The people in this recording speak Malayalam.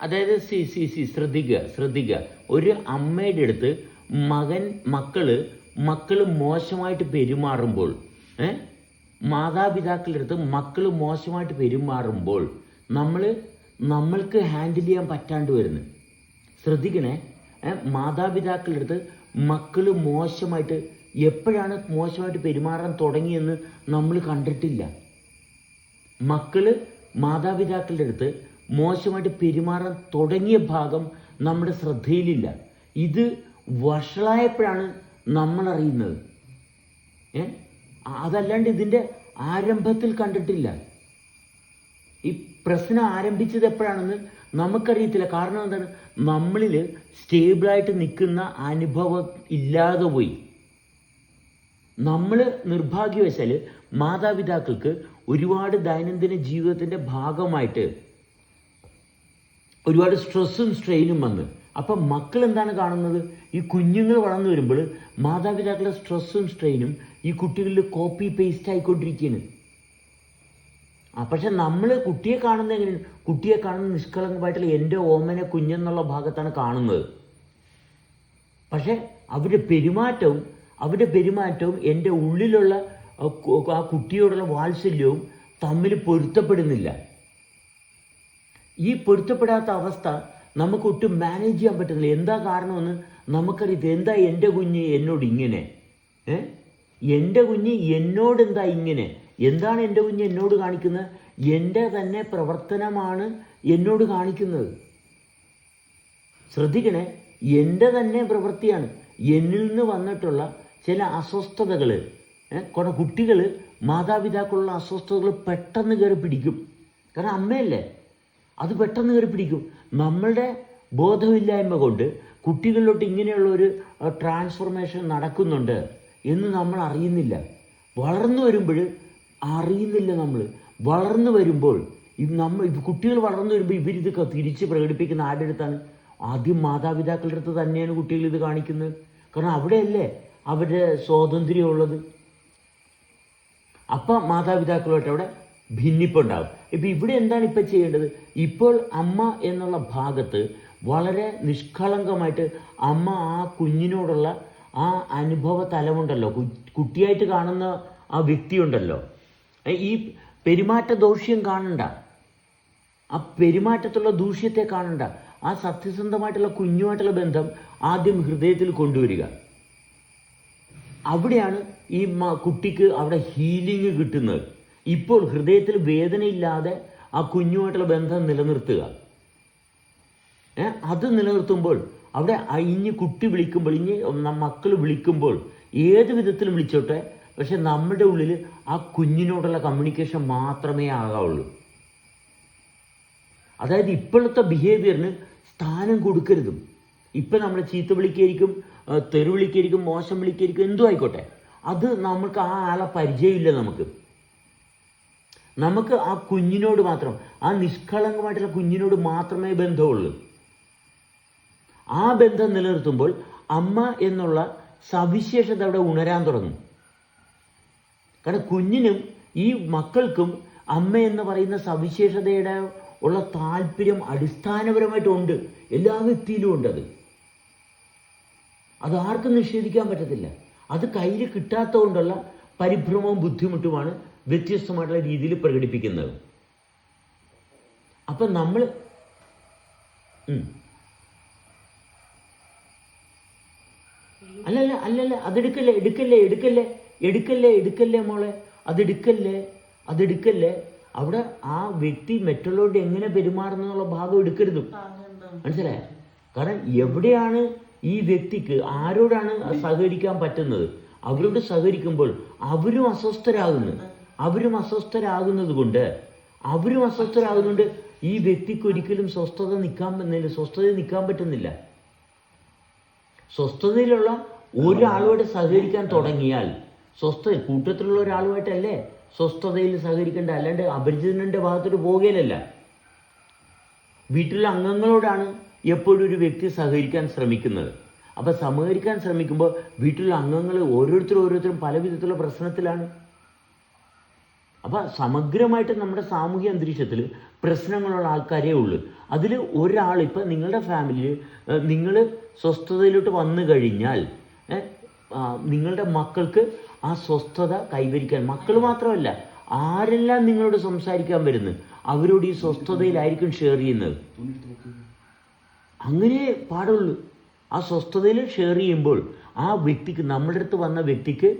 അതായത് സി സി സി ശ്രദ്ധിക്കുക ശ്രദ്ധിക്കുക. ഒരു അമ്മയുടെ അടുത്ത് മകൻ മക്കൾ മക്കൾ മോശമായിട്ട് പെരുമാറുമ്പോൾ ഏ? മാതാപിതാക്കളുടെ അടുത്ത് മക്കൾ മോശമായിട്ട് പെരുമാറുമ്പോൾ നമ്മൾ നമ്മൾക്ക് ഹാൻഡിൽ ചെയ്യാൻ പറ്റാണ്ട് വരുന്നു. ശ്രദ്ധിക്കണേ. മാതാപിതാക്കളുടെ അടുത്ത് മക്കൾ മോശമായിട്ട് എപ്പോഴാണ് മോശമായിട്ട് പെരുമാറാൻ തുടങ്ങിയെന്ന് നമ്മൾ കണ്ടിട്ടില്ല. മക്കൾ മാതാപിതാക്കളുടെ അടുത്ത് മോശമായിട്ട് പെരുമാറാൻ തുടങ്ങിയ ഭാഗം നമ്മുടെ ശ്രദ്ധയിലില്ല. ഇത് വഷളായപ്പോഴാണ് നമ്മൾ അറിയുന്നത്. ഏ? അതല്ലാണ്ട് ഇതിന്റെ ആരംഭത്തിൽ കണ്ടിട്ടില്ല. ഈ പ്രശ്നം ആരംഭിച്ചത് എപ്പോഴാണെന്ന് നമുക്കറിയത്തില്ല. കാരണം എന്താണ്? നമ്മളിൽ സ്റ്റേബിളായിട്ട് നിൽക്കുന്ന അനുഭവം ഇല്ലാതെ പോയി. നമ്മൾ നിർഭാഗ്യവശാൽ മാതാപിതാക്കൾക്ക് ഒരുപാട് ദൈനംദിന ജീവിതത്തിന്റെ ഭാഗമായിട്ട് ഒരുപാട് സ്ട്രെസ്സും സ്ട്രെയിനും വന്ന്. അപ്പം മക്കൾ എന്താണ് കാണുന്നത്? ഈ കുഞ്ഞുങ്ങൾ വളർന്നു വരുമ്പോൾ മാതാപിതാക്കളുടെ സ്ട്രെസ്സും സ്ട്രെയിനും ഈ കുട്ടികളിൽ കോപ്പി പേസ്റ്റ് ആയിക്കൊണ്ടിരിക്കുകയാണ്. ആ പക്ഷെ നമ്മൾ കുട്ടിയെ കാണുന്ന എങ്ങനെയാണ്? കുട്ടിയെ കാണുന്ന നിഷ്കളങ്കമായിട്ടുള്ള എന്റെ ഓമനെ കുഞ്ഞെന്നുള്ള ഭാഗത്താണ് കാണുന്നത്. പക്ഷെ അവരുടെ പെരുമാറ്റവും അവരുടെ പെരുമാറ്റവും എന്റെ ഉള്ളിലുള്ള ആ കുട്ടിയോടുള്ള വാത്സല്യവും തമ്മിൽ പൊരുത്തപ്പെടുന്നില്ല. ഈ പൊരുത്തപ്പെടാത്ത അവസ്ഥ നമുക്ക് ഒട്ടും മാനേജ് ചെയ്യാൻ പറ്റുന്നില്ല. എന്താ കാരണമെന്ന് നമുക്കറിയാം. എന്താ എന്റെ കുഞ്ഞ് എന്നോട് ഇങ്ങനെ? ഏ? എന്റെ കുഞ്ഞ് എന്നോട് എന്താ ഇങ്ങനെ? എന്താണ് എന്റെ കുഞ്ഞ് എന്നോട് കാണിക്കുന്നത്? എന്റെ തന്നെ പ്രവർത്തനമാണ് എന്നോട് കാണിക്കുന്നത്. ശ്രദ്ധിക്കണേ. എന്റെ തന്നെ പ്രവൃത്തിയാണ്. എന്നിൽ നിന്ന് വന്നിട്ടുള്ള ചില അസ്വസ്ഥതകൾ കുറെ കുട്ടികൾ മാതാപിതാക്കളുള്ള അസ്വസ്ഥതകൾ പെട്ടെന്ന് കയറി പിടിക്കും. കാരണം അമ്മയല്ലേ? അത് പെട്ടെന്ന് കയറി പിടിക്കും. നമ്മളുടെ ബോധമില്ലായ്മ കൊണ്ട് കുട്ടികളിലോട്ട് ഇങ്ങനെയുള്ള ഒരു ട്രാൻസ്ഫോർമേഷൻ നടക്കുന്നുണ്ട് എന്ന് നമ്മൾ അറിയുന്നില്ല. വളർന്നു വരുമ്പോൾ അറിയുന്നില്ല നമ്മൾ വളർന്നു വരുമ്പോൾ ഇത് നമ്മൾ കുട്ടികൾ വളർന്നു വരുമ്പോൾ ഇവരിത് തിരിച്ച് പ്രകടിപ്പിക്കുന്ന ആരുടെ അടുത്താണ്? ആദ്യം മാതാപിതാക്കളുടെ അടുത്ത് തന്നെയാണ് കുട്ടികൾ ഇത് കാണിക്കുന്നത്. കാരണം അവിടെയല്ലേ അവരുടെ സ്വാതന്ത്ര്യമുള്ളത്? അപ്പം മാതാപിതാക്കളുമായിട്ട് അവിടെ ഭിന്നിപ്പുണ്ടാകും ഇപ്പം ഇവിടെ എന്താണ് ഇപ്പം ചെയ്യേണ്ടത്? ഇപ്പോൾ അമ്മ എന്നുള്ള ഭാഗത്ത് വളരെ നിഷ്കളങ്കമായിട്ട് അമ്മ ആ കുഞ്ഞിനോടുള്ള ആ അനുഭവ തലമുണ്ടല്ലോ. കുട്ടിയായിട്ട് കാണുന്ന ആ വ്യക്തിയുണ്ടല്ലോ. ഈ പെരുമാറ്റ ദോഷ്യം കാണണ്ട. ആ പെരുമാറ്റത്തുള്ള ദൂഷ്യത്തെ കാണണ്ട. ആ സത്യസന്ധമായിട്ടുള്ള കുഞ്ഞുമായിട്ടുള്ള ബന്ധം ആദ്യം ഹൃദയത്തിൽ കൊണ്ടുവരിക. അവിടെയാണ് ഈ കുട്ടിക്ക് അവിടെ ഹീലിംഗ് കിട്ടുന്നത്. ഇപ്പോൾ ഹൃദയത്തിൽ വേദനയില്ലാതെ ആ കുഞ്ഞുമായിട്ടുള്ള ബന്ധം നിലനിർത്തുക. അത് നിലനിർത്തുമ്പോൾ അവിടെ ഇനി കുട്ടി വിളിക്കുമ്പോൾ ഇനി മക്കൾ വിളിക്കുമ്പോൾ ഏത് വിധത്തിലും വിളിച്ചോട്ടെ പക്ഷെ നമ്മുടെ ഉള്ളിൽ ആ കുഞ്ഞിനോടുള്ള കമ്മ്യൂണിക്കേഷൻ മാത്രമേ ആകാവുള്ളൂ. അതായത് ഇപ്പോഴത്തെ ബിഹേവിയറിന് സ്ഥാനം കൊടുക്കരുതും. ഇപ്പം നമ്മൾ ചീത്ത വിളിക്കായിരിക്കും തെരുവിളിക്കായിരിക്കും മോശം വിളിക്കായിരിക്കും എന്തും ആയിക്കോട്ടെ. അത് നമുക്ക് ആ ആളെ പരിചയമില്ല നമുക്ക്. നമുക്ക് ആ കുഞ്ഞിനോട് മാത്രം ആ നിഷ്കളങ്കമായിട്ടുള്ള കുഞ്ഞിനോട് മാത്രമേ ബന്ധമുള്ളൂ. ആ ബന്ധം നിലനിർത്തുമ്പോൾ അമ്മ എന്നുള്ള സവിശേഷത അവിടെ ഉണരാൻ തുടങ്ങും. കാരണം കുഞ്ഞിനും ഈ മക്കൾക്കും അമ്മ എന്ന് പറയുന്ന സവിശേഷതയുടെ ഉള്ള താല്പര്യം അടിസ്ഥാനപരമായിട്ടുണ്ട് എല്ലാ വ്യക്തിയിലും ഉണ്ട് അത്. അത് ആർക്കും നിഷേധിക്കാൻ പറ്റത്തില്ല. അത് കയ്യിൽ കിട്ടാത്തതുകൊണ്ടുള്ള പരിഭ്രമവും ബുദ്ധിമുട്ടുമാണ് വ്യത്യസ്തമായിട്ടുള്ള രീതിയിൽ പ്രകടിപ്പിക്കുന്നത്. അപ്പം നമ്മൾ. അല്ലല്ല അല്ലല്ല അതെടുക്കല്ലേ എടുക്കല്ലേ എടുക്കല്ലേ എടുക്കല്ലേ എടുക്കല്ലേ മോളെ അതെടുക്കല്ലേ അതെടുക്കല്ലേ. അവിടെ ആ വ്യക്തി മറ്റുള്ളവരോട് എങ്ങനെ പെരുമാറുന്നു എന്നുള്ള ഭാഗം എടുക്കരുത്. മനസ്സിലായ? കാരണം എവിടെയാണ് ഈ വ്യക്തിക്ക് ആരോടാണ് സഹകരിക്കാൻ പറ്റുന്നത്? അവരോട് സഹകരിക്കുമ്പോൾ അവരും അസ്വസ്ഥരാകുന്നു. അവരും അസ്വസ്ഥരാകുന്നത് കൊണ്ട് അവരും അസ്വസ്ഥരാകുന്നുണ്ട് ഈ വ്യക്തിക്ക് ഒരിക്കലും സ്വസ്ഥത നിൽക്കാൻ സ്വസ്ഥതയിൽ നിൽക്കാൻ പറ്റുന്നില്ല. സ്വസ്ഥതയിലുള്ള ഒരാളോട് സഹകരിക്കാൻ തുടങ്ങിയാൽ സ്വസ്ഥ കൂട്ടത്തിലുള്ള ഒരാളുമായിട്ടല്ലേ സ്വസ്ഥതയിൽ സഹകരിക്കേണ്ട? അല്ലാണ്ട് അപരിചിതന്റെ ഭാഗത്തോട്ട് പോകുകയില്ലല്ല വീട്ടിലെ അംഗങ്ങളോടാണ് എപ്പോഴും ഒരു വ്യക്തി സഹകരിക്കാൻ ശ്രമിക്കുന്നത്. അപ്പം സഹകരിക്കാൻ ശ്രമിക്കുമ്പോൾ വീട്ടിലെ അംഗങ്ങൾ ഓരോരുത്തരും ഓരോരുത്തരും പല വിധത്തിലുള്ള പ്രശ്നത്തിലാണ്. അപ്പോൾ സമഗ്രമായിട്ട് നമ്മുടെ സാമൂഹ്യ അന്തരീക്ഷത്തിൽ പ്രശ്നങ്ങളുള്ള ആൾക്കാരേ ഉള്ളൂ. അതിൽ ഒരാൾ ഇപ്പം നിങ്ങളുടെ ഫാമിലിയിൽ നിങ്ങൾ സ്വസ്ഥതയിലോട്ട് വന്നു കഴിഞ്ഞാൽ നിങ്ങളുടെ മക്കൾക്ക് ആ സ്വസ്ഥത കൈവരിക്കാൻ മക്കൾ മാത്രമല്ല ആരെല്ലാം നിങ്ങളോട് സംസാരിക്കാൻ വരുന്നു അവരോട് ഈ സ്വസ്ഥതയിലായിരിക്കും ഷെയർ ചെയ്യുന്നത്. അങ്ങനെ പാടുള്ളൂ. ആ സ്വസ്ഥതയിൽ ഷെയർ ചെയ്യുമ്പോൾ ആ വ്യക്തിക്ക് നമ്മുടെ അടുത്ത് വന്ന വ്യക്തിക്ക്